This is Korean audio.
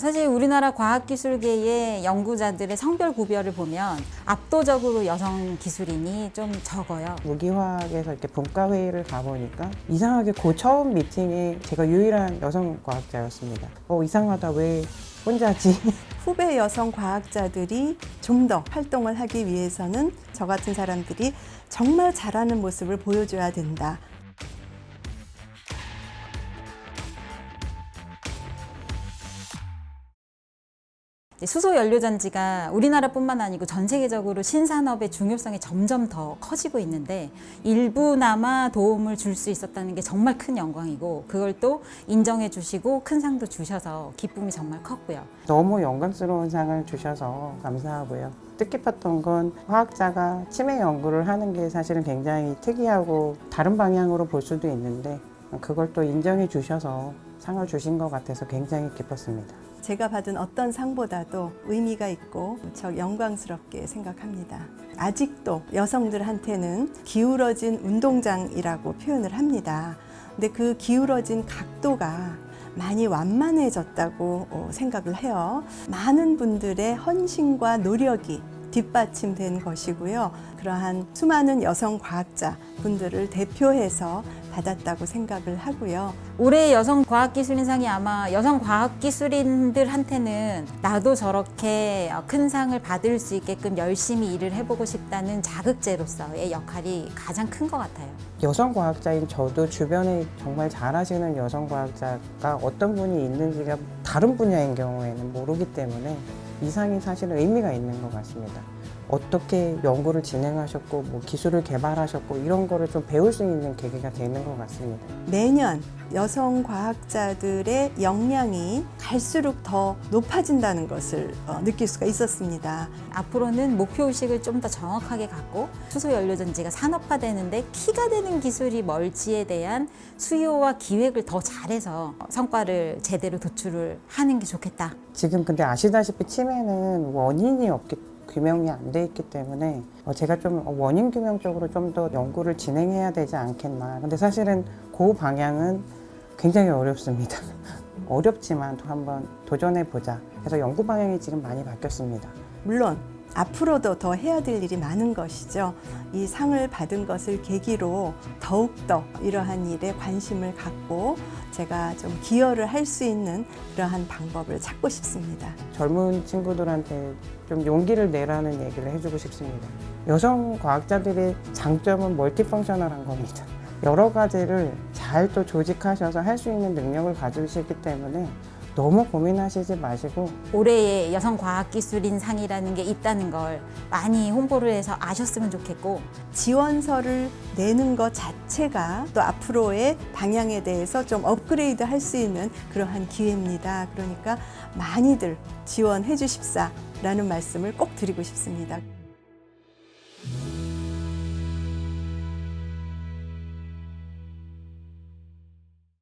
사실 우리나라 과학기술계의 연구자들의 성별 구별을 보면 압도적으로 여성 기술인이 좀 적어요. 무기화학에서 이렇게 분과 회의를 가보니까 이상하게 그 처음 미팅에 제가 유일한 여성 과학자였습니다. 어 이상하다 왜 혼자지? 후배 여성 과학자들이 좀 더 활동을 하기 위해서는 저 같은 사람들이 정말 잘하는 모습을 보여줘야 된다. 수소 연료 전지가 우리나라뿐만 아니고 전 세계적으로 신산업의 중요성이 점점 더 커지고 있는데 일부나마 도움을 줄 수 있었다는 게 정말 큰 영광이고 그걸 또 인정해 주시고 큰 상도 주셔서 기쁨이 정말 컸고요. 너무 영광스러운 상을 주셔서 감사하고요. 뜻깊었던 건 화학자가 치매 연구를 하는 게 사실은 굉장히 특이하고 다른 방향으로 볼 수도 있는데 그걸 또 인정해 주셔서 상을 주신 것 같아서 굉장히 기뻤습니다. 제가 받은 어떤 상보다도 의미가 있고 무척 영광스럽게 생각합니다. 아직도 여성들한테는 기울어진 운동장이라고 표현을 합니다. 근데 그 기울어진 각도가 많이 완만해졌다고 어, 생각을 해요. 많은 분들의 헌신과 노력이 뒷받침된 것이고요. 그러한 수많은 여성 과학자 분들을 대표해서 받았다고 생각을 하고요. 올해 여성 과학기술인상이 아마 여성 과학기술인들한테는 나도 저렇게 큰 상을 받을 수 있게끔 열심히 일을 해보고 싶다는 자극제로서의 역할이 가장 큰 것 같아요. 여성 과학자인 저도 주변에 정말 잘하시는 여성 과학자가 어떤 분이 있는지가 다른 분야인 경우에는 모르기 때문에 이 상이 사실은 의미가 있는 것 같습니다. 어떻게 연구를 진행하셨고 뭐 기술을 개발하셨고 이런 거를 좀 배울 수 있는 계기가 되는 것 같습니다. 매년 여성 과학자들의 역량이 갈수록 더 높아진다는 것을 어, 느낄 수가 있었습니다. 앞으로는 목표 의식을 좀 더 정확하게 갖고 수소 연료 전지가 산업화되는데 키가 되는 기술이 뭘지에 대한 수요와 기획을 더 잘해서 성과를 제대로 도출을 하는 게 좋겠다. 지금 근데 아시다시피 치매는 원인이 없기 규명이 안 돼 있기 때문에 어, 제가 좀 원인 규명 쪽으로 좀 더 연구를 진행해야 되지 않겠나. 근데 사실은 그 방향은 굉장히 어렵습니다. 어렵지만 또 한번 도전해 보자. 그래서 연구 방향이 지금 많이 바뀌었습니다. 물론 앞으로도 더 해야 될 일이 많은 것이죠. 이 상을 받은 것을 계기로 더욱더 이러한 일에 관심을 갖고 제가 좀 기여를 할 수 있는 그러한 방법을 찾고 싶습니다. 젊은 친구들한테 좀 용기를 내라는 얘기를 해주고 싶습니다. 여성 과학자들의 장점은 멀티펑셔널한 겁니다. 여러 가지를 잘 또 조직하셔서 할 수 있는 능력을 가지시기 때문에 너무 고민하시지 마시고 올해의 여성 과학기술인 상이라는 게 있다는 걸 많이 홍보를 해서 아셨으면 좋겠고 지원서를 내는 것 자체가 또 앞으로의 방향에 대해서 좀 업그레이드 할 수 있는 그러한 기회입니다. 그러니까 많이들 지원해 주십사라는 말씀을 꼭 드리고 싶습니다.